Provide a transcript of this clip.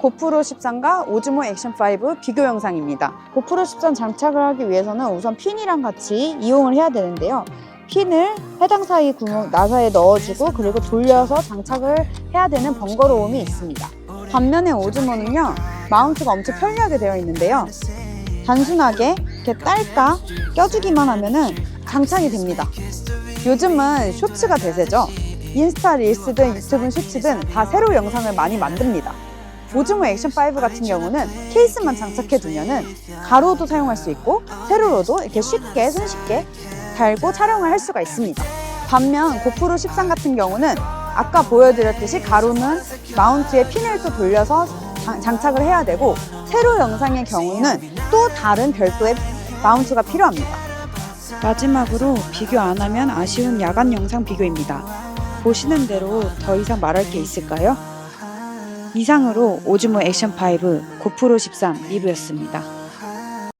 고프로 13과 오즈모 액션 5 비교 영상입니다. 고프로 13 장착을 하기 위해서는 우선 핀이랑 같이 이용을 해야 되는데요. 핀을 해당 사이 구멍 나사에 넣어주고 그리고 돌려서 장착을 해야 되는 번거로움이 있습니다. 반면에 오즈모는요 마운트가 엄청 편리하게 되어 있는데요. 단순하게 이렇게 딸까 껴주기만 하면은 장착이 됩니다. 요즘은 쇼츠가 대세죠. 인스타 릴스든 유튜브 쇼츠든 다 세로 영상을 많이 만듭니다. 오즈모 액션 5 같은 경우는 케이스만 장착해 두면은 가로도 사용할 수 있고 세로로도 이렇게 쉽게 손쉽게 달고 촬영을 할 수가 있습니다. 반면 고프로 13 같은 경우는 아까 보여드렸듯이 가로는 마운트에 핀을 또 돌려서 장- 장착을 해야 되고 세로 영상의 경우는 또 다른 별도의 마운트가 필요합니다. 마지막으로 비교 안 하면 아쉬운 야간 영상 비교입니다. 보시는 대로 더 이상 말할 게 있을까요? 이상으로 오즈모 액션5 고프로 13 리뷰였습니다.